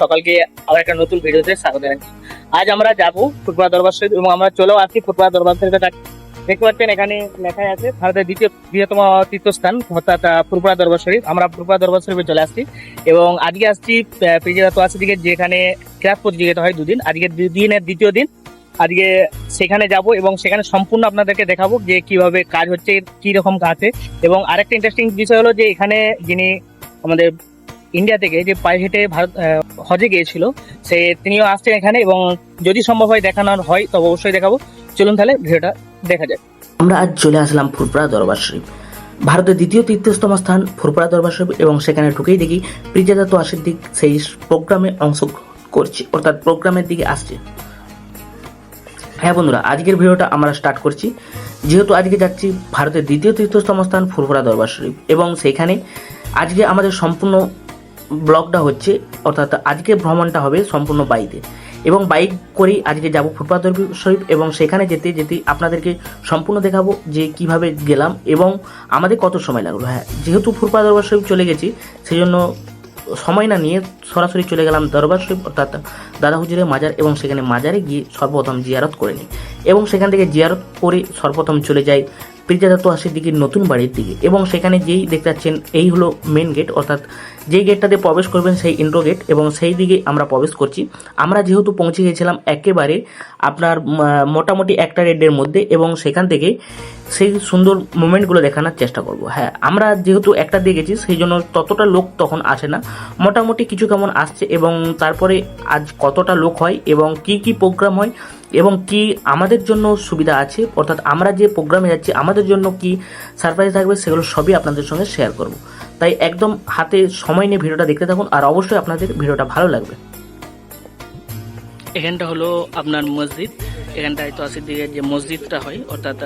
সকালকে আবার একটা নতুন ভিডিওতে স্বাগত জানাচ্ছি। আজ আমরা যাব ফুটবল দরবার শরীফ এবং আমরা চলেও আসছি ফুটবল দরবার দেখ- দেখতে পাচ্ছেন, এখানে লেখাই আছে, ভারতের দ্বিতীয় বৃহত্তম তীর্থস্থান অর্থাৎ ফুরপুরা দরবার শরীফ আমরা ফুরপুরা দরবার শরীফে চলে আসছি এবং আজকে আসছি পিজিরা তো আছে দিকে, যেখানে ক্লাস প্রতিযোগিতা হয় দুদিন। আজকে দুদিনের দ্বিতীয় দিন। আজকে সেখানে যাব এবং সেখানে সম্পূর্ণ আপনাদেরকে দেখাবো যে কীভাবে কাজ হচ্ছে কি রকম আছে। এবং আরেকটা ইন্টারেস্টিং বিষয় হলো যে এখানে যিনি আমাদের ইন্ডিয়া থেকে, যে পায়ে হেঁটে ভারত হজে গিয়েছিল, সে তিনিও আসছেন এখানে এবং যদি সম্ভব হয় দেখানোর হয়, তবে অবশ্যই দেখাবো। চলুন তাহলে ভিডিওটা দেখা যাক। আমরা আজ চলে আসলাম ফুরপুরা দরবার শরীফ। ভারতের দ্বিতীয় তীর্থস্তম স্থান ফুরপুরা দরবার শরীফ এবং সেখানে ঢুকেই দেখি প্রিজাদা তো আশির দিক সেই প্রোগ্রামে অংশগ্রহণ করছে, অর্থাৎ প্রোগ্রামের দিকে আসছে। হ্যাঁ বন্ধুরা, আজকের ভিডিওটা আমরা স্টার্ট করছি। যেহেতু আজকে যাচ্ছি ভারতের দ্বিতীয় তীর্থস্তম স্থান ফুরফুরা দরবার শরীফ এবং সেখানে আজকে আমাদের সম্পূর্ণ ব্লগটা হচ্ছে, অর্থাৎ আজকে ভ্রমণটা হবে সম্পূর্ণ বাইকে। এবং বাইক করেই আজকে যাব ফুটপাথ শরীফ এবং সেখানে যেতে যেতে আপনাদেরকে সম্পূর্ণ দেখাবো যে কীভাবে গেলাম এবং আমাদের কত সময় লাগল। হ্যাঁ যেহেতু ফুটপাথ দরবার শরীফ চলে গেছি সেই জন্য সময় না নিয়ে সরাসরি চলে গেলাম দরবার শরীফ অর্থাৎ দাদা হুজুরের মাজার এবং সেখানে মাজারে গিয়ে সর্বপ্রথম জিয়ারত করে নিই এবং সেখান থেকে জিয়ারত করে সর্বপ্রথম চলে যাই পিরজাদা তো আসে দিকে নতুন বাড়ির দিকে এবং সেখানে যেই দেখতে পাচ্ছেন, এই হলো মেন গেট অর্থাৎ যেই গেটটাতে প্রবেশ করবেন সেই ইন্ট্রো গেট এবং সেই দিকে আমরা প্রবেশ করছি। আমরা যেহেতু পৌঁছে গেছিলাম একেবারে আপনার মোটামুটি একটা রেডের মধ্যে এবং সেখান থেকে সেই সুন্দর মুমেন্টগুলো দেখানোর চেষ্টা করব। হ্যাঁ আমরা যেহেতু একটা দিয়ে গেছি, সেই জন্য ততটা লোক তখন আসে না। মোটামুটি কিছু কেমন আসছে এবং তারপরে আজ কতটা লোক হয় এবং কি কি প্রোগ্রাম হয় এবং কি আমাদের জন্য সুবিধা আছে, অর্থাৎ আমরা যে প্রোগ্রামে যাচ্ছি, আমাদের জন্য কি সারপ্রাইজ থাকবে সেগুলো সবই আপনাদের সঙ্গে শেয়ার করব। তাই একদম হাতে সময় নিয়ে ভিডিওটা দেখতে থাকুন, আর অবশ্যই আপনাদের ভিডিওটা ভালো লাগবে। এখানটা হলো আপনার মসজিদ। এখানটায় তো আসির দিকে যে মসজিদটা হয়, অর্থাৎ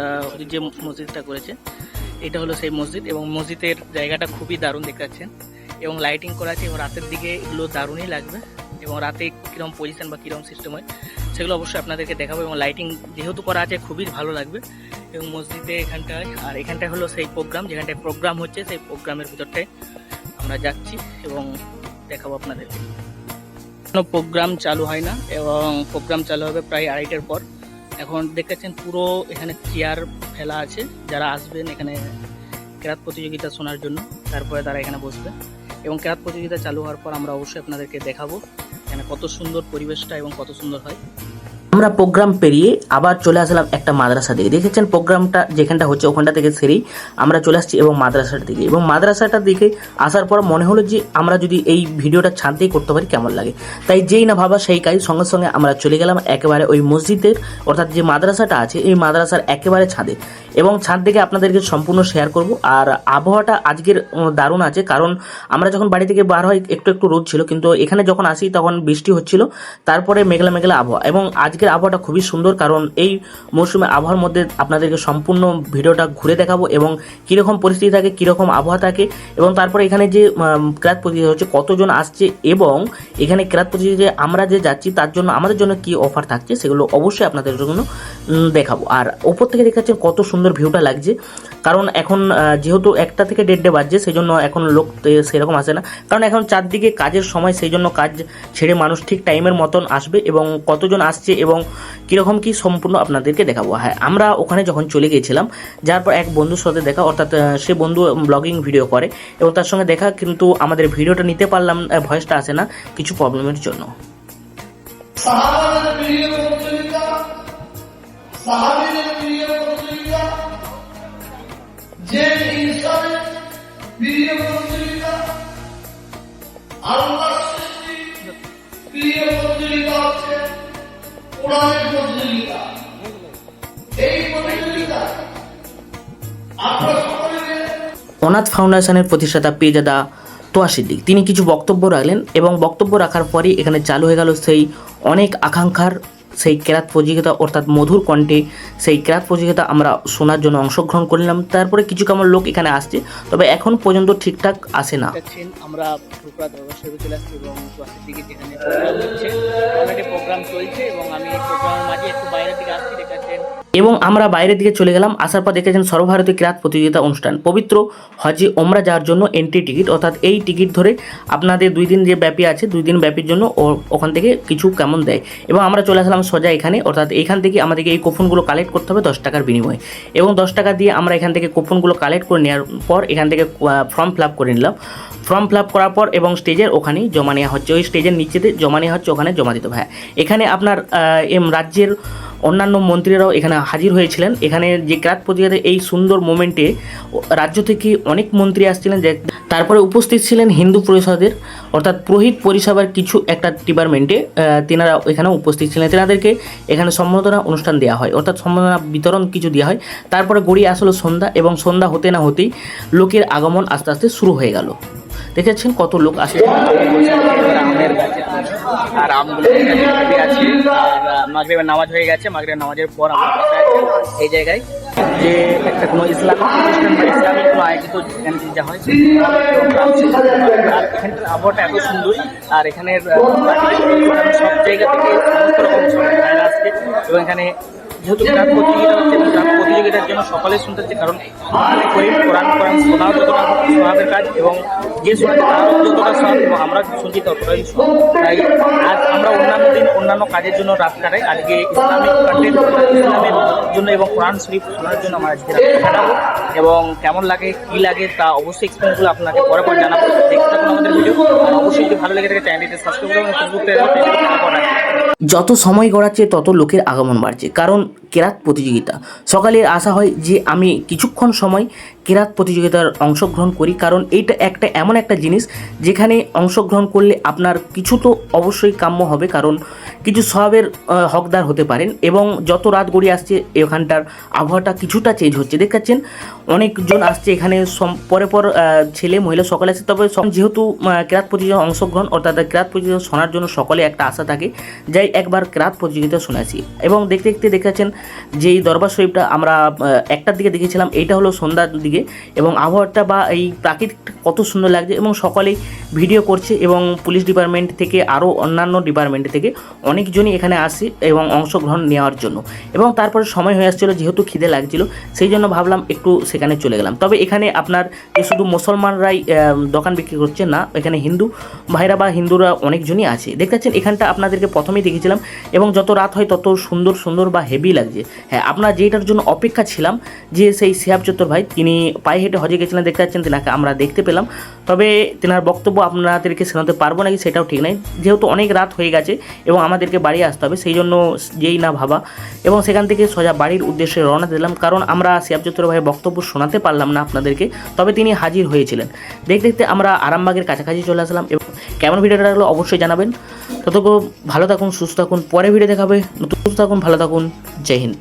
যে মসজিদটা করেছে, এটা হলো সেই মসজিদ এবং মসজিদের জায়গাটা খুবই দারুণ দেখাচ্ছেন এবং লাইটিং করা আছে এবং রাতের দিকে এগুলো দারুণই লাগবে। এবং রাতে কীরকম পজিশন বা কীরকম সিস্টেম হয়, সেগুলো অবশ্যই আপনাদেরকে দেখাবো এবং লাইটিং যেহেতু করা আছে খুবই ভালো লাগবে এবং মসজিদে এখানটায়, আর এখানটায় হলো সেই প্রোগ্রাম যেখানটায় প্রোগ্রাম হচ্ছে সেই প্রোগ্রামের ভিতরটায় আমরা যাচ্ছি এবং দেখাবো আপনাদেরকে। কোনো প্রোগ্রাম চালু হয় না এবং প্রোগ্রাম চালু হবে প্রায় আড়াইটার পর। এখন দেখতেছেন পুরো এখানে চেয়ার ফেলা আছে, যারা আসবেন এখানে ক্রাত প্রতিযোগিতা শোনার জন্য, তারপরে তারা এখানে বসবে। এবং ক্রাত প্রতিযোগিতা চালু হওয়ার পর আমরা অবশ্যই আপনাদেরকে দেখাবো। এখানে কত সুন্দর পরিবেশটা এবং কত সুন্দর হয়। আমরা প্রোগ্রাম পেরিয়ে আবার চলে আসলাম একটা মাদ্রাসা দিকে। দেখেছেন প্রোগ্রামটা যেখানটা হচ্ছে, ওখানটা থেকে সেরেই আমরা চলে আসছি এবং মাদ্রাসার দিকে। এবং মাদ্রাসাটা দিকে আসার পর মনে হলো যে আমরা যদি এই ভিডিওটা ছাদতেই করতে পারি, কেমন লাগে? তাই যেই না ভাবা সেই কাজ, সঙ্গে সঙ্গে আমরা চলে গেলাম একেবারে ওই মসজিদের, অর্থাৎ যে মাদ্রাসাটা আছে, এই মাদ্রাসার একেবারে ছাদে। এবং ছাদ থেকে আপনাদেরকে সম্পূর্ণ শেয়ার করব। আর আবহাওয়াটা আজকের দারুণ আছে, কারণ আমরা যখন বাড়ি থেকে বার হয় একটু একটু রোদ ছিল, কিন্তু এখানে যখন আসি তখন বৃষ্টি হচ্ছিল, তারপরে মেঘলা মেঘলা আবহাওয়া। এবং আজকের আবহাওয়াটা খুবই সুন্দর, কারণ এই মৌসুমে আবহাওয়ার মধ্যে আপনাদেরকে সম্পূর্ণ ভিডিওটা ঘুরে দেখাবো এবং কীরকম পরিস্থিতি থাকে, কীরকম আবহাওয়া থাকে এবং তারপরে এখানে যে ক্রাত প্রতিযোগিতা হচ্ছে, কতজন আসছে এবং এখানে ক্রাত প্রতিযোগিতায় আমরা যে যাচ্ছি তার জন্য আমাদের জন্য কি অফার থাকছে সেগুলো অবশ্যই আপনাদের জন্য দেখাবো। আর ওপর থেকে দেখাচ্ছেন কত সুন্দর ভিউটা লাগছে। কারণ এখন যেহেতু একটা থেকে দেড়টে বাজছে সেই জন্য এখন লোক সেরকম আসে না। কারণ এখন চারদিকে কাজের সময় সেই জন্য কাজ ছেড়ে মানুষ ঠিক টাইমের মতন আসবে এবং কতজন আসছে এবং কীরকম কি সম্পূর্ণ আপনাদেরকে দেখাবো। হ্যাঁ আমরা ওখানে যখন চলে গিয়েছিলাম, যার পর এক বন্ধুর সাথে দেখা, অর্থাৎ সে বন্ধু ব্লগিং ভিডিও করে এবং তার সঙ্গে দেখা, কিন্তু আমাদের ভিডিওটা নিতে পারলাম ভয়েসটা আসে না কিছু প্রবলেমের জন্য। সাহাবাদের প্রিয় অনাথ ফাউন্ডেশনের প্রতিষ্ঠাতা পেজাদা তোয়া সিদ্দিক তিনি কিছু বক্তব্য রাখলেন এবং বক্তব্য রাখার পরেই এখানে চালু হয়ে গেল সেই অনেক আকাঙ্ক্ষার সেই ক্রাত প্রতিযোগিতা অর্থাৎ মধুর কণ্ঠে সেই ক্রাত প্রতিযোগিতা আমরা শোনার জন্য অংশগ্রহণ করলাম। তারপরে কিছু কেমন লোক এখানে আসছে, তবে এখন পর্যন্ত ঠিকঠাক আসে না। আমরা প্রোগ্রাম চলছে এবং আমি একটু বাইরে থেকে আসছি দেখাচ্ছেন এবং আমরা বাইরের দিকে চলে গেলাম, আসার পর দেখেছেন সর্বভারতীয় ক্রীড়া প্রতিযোগিতা অনুষ্ঠান। পবিত্র হজে ওমরা যাওয়ার জন্য এন্ট্রি টিকিট অর্থাৎ এই টিকিট ধরে আপনাদের দুই দিন যে ব্যাপী আছে, দুই দিন ব্যাপীর জন্য ওখান থেকে কিছু কেমন দেয়। এবং আমরা চলে আসলাম সোজা এখানে, অর্থাৎ এখান থেকে আমাদেরকে এই কুপনগুলো কালেক্ট করতে হবে দশ টাকার বিনিময়ে। এবং দশ টাকা দিয়ে আমরা এখান থেকে কুপনগুলো কালেক্ট করে নেওয়ার পর এখান থেকে ফর্ম ফিল আপ করে নিলাম। ফর্ম ফিল আপ করার পর এবং স্টেজের ওখানেই জমা নেওয়া হচ্ছে। ওই স্টেজের নিচেতে জমা নেওয়া হচ্ছে, ওখানে জমা দিতে হবে। হ্যাঁ এখানে আপনার এম রাজ্যের অন্যান্য মন্ত্রীরাও এখানে হাজির হয়েছিলেন। এখানে যে ক্রাত প্রতিযোগিতার এই সুন্দর মোমেন্টে রাজ্য থেকে অনেক মন্ত্রী আসছিলেন যে তারপরে উপস্থিত ছিলেন হিন্দু পরিষদের, অর্থাৎ পুরোহিত পরিষেবার কিছু একটা ডিপার্টমেন্টে তেনারা এখানে উপস্থিত ছিলেন। তেনাদেরকে এখানে সম্বর্ধনা অনুষ্ঠান দেওয়া হয়, অর্থাৎ সম্বর্ধনা বিতরণ কিছু দেওয়া হয়। তারপরে গড়িয়ে আসলো সন্ধ্যা এবং সন্ধ্যা হতে না হতেই লোকের আগমন আস্তে আস্তে শুরু হয়ে গেল। দেখেছেন কত লোক আসছে আমের গাছের আর আমগুলো নামাজ হয়ে গেছে। মাগরিবের নামাজের পর আমরা এই জায়গায়। যে একটা কোনো অনুষ্ঠান ইসলামিক কোনো আয়োজিত যা হয় আর এখানকার আবহাওয়াটা এত সুন্দর। আর এখানের সব জায়গা থেকে এবং এখানে যেহেতু গ্রাম প্রতিযোগিতা হচ্ছে এবং প্রতিযোগিতার জন্য সকলে শুনতে হচ্ছে কারণ মনে করি কোরআন কোরআন শোনাও যতটা শোনাদের কাজ এবং যে শোনাতে তারও যতটা সব এবং আমরা শুনছি ততটাই তাই আজ আমরা অন্যান্য দিন অন্যান্য কাজের জন্য রাত কাটাই আজকে ইসলামিক কন্টেন্ট ইসলামের জন্য এবং কোরআন শরীফ শোনার জন্য আমরা আজকে রাত কাটাবো এবং কেমন লাগে কি লাগে তা অবশ্যই এক্সপিরিয়েন্সগুলো আপনাকে পরে পর জানাব দেখতে থাকুন আমাদের ভিডিও অবশ্যই যদি ভালো লেগে থাকে চ্যানেলটিতে সাবস্ক্রাইব করবেন ফেসবুক পেজে যত সময় গড়াচ্ছে, তত লোকের আগমন বাড়ছে। কারণ কেরাত প্রতিযোগিতা। সকালে আশা হয় যে, আমি কিছুক্ষণ সময় কেরাত প্রতিযোগিতার অংশগ্রহণ করি। কারণ এইটা একটা, এমন একটা জিনিস যেখানে অংশগ্রহণ করলে আপনার কিছু তো অবশ্যই কাম্য হবে। কারণ কিছু সবের হকদার হতে পারেন এবং যত রাত গড়িয়ে আসছে, এখানটার আবহাওয়াটা কিছুটা চেঞ্জ হচ্ছে। দেখাচ্ছেন অনেকজন আসছে এখানে পরে পর ছেলে, মহিলা সকলে আসছে তবে যেহেতু ক্রাত প্রতিযোগিতা অংশগ্রহণ, অর্থাৎ ক্রাত প্রতিযোগিতা শোনার জন্য সকলে একটা আশা থাকে, যাই একবার ক্রাত প্রতিযোগিতা শুনেছি। এবং দেখতে দেখতে দেখাচ্ছেন যে দরবার শরীফটা আমরা একটার দিকে দেখেছিলাম, এইটা হলো সন্ধ্যার দিকে এবং আবহাওয়াটা বা এই প্রাকৃতিক কত সুন্দর লাগছে এবং সকলেই ভিডিও করছে এবং পুলিশ ডিপার্টমেন্ট থেকে আরও অন্যান্য ডিপার্টমেন্ট থেকে অনেকজনই এখানে আসে এবং অংশগ্রহণ নেওয়ার জন্য। এবং তারপরে সময় হয়ে আসছিল, যেহেতু খিদে লাগছিল, সেই জন্য ভাবলাম একটু সেখানে চলে গেলাম। তবে এখানে আপনার শুধু মুসলমানরাই দোকান বিক্রি করছে না, এখানে হিন্দু ভাইরা বা হিন্দুরা অনেকজনই আছে। দেখতে পাচ্ছেন, এখানটা আপনাদেরকে প্রথমেই দেখেছিলাম এবং যত রাত হয় তত সুন্দর সুন্দর বা হেভি লাগছে। হ্যাঁ আপনার যেটার জন্য অপেক্ষা ছিলাম, যে সেই সিহাব চত্বর ভাই, তিনি পায়ে হেঁটে হজে গেছিলেন, দেখতে পাচ্ছেন, তেনাকে আমরা দেখতে পেলাম। তবে তেনার বক্তব্য আপনাদেরকে শোনাতে পারব নাকি সেটাও ঠিক নাই। যেহেতু অনেক রাত হয়ে গেছে এবং আমাদেরকে বাড়ি আসতে হবে, সেই জন্য যেই না ভাবা। এবং সেখান থেকে সোজা বাড়ির উদ্দেশ্যে রওনা দিলাম, কারণ আমরা সিয়াব চত্বর ভাইয়ের বক্তব্য শোনাতে পারলাম না আপনাদেরকে, তবে তিনি হাজির হয়েছিলেন। দেখতে দেখতে আমরা আরামবাগের কাছাকাছি চলে আসলাম এবং কেমন ভিডিওটা লাগল অবশ্যই জানাবেন। ততক্ষণ ভালো থাকুন, সুস্থ থাকুন, পরে ভিডিও দেখাবে। নতুন সুস্থ থাকুন, ভালো থাকুন, জয় হিন্দ।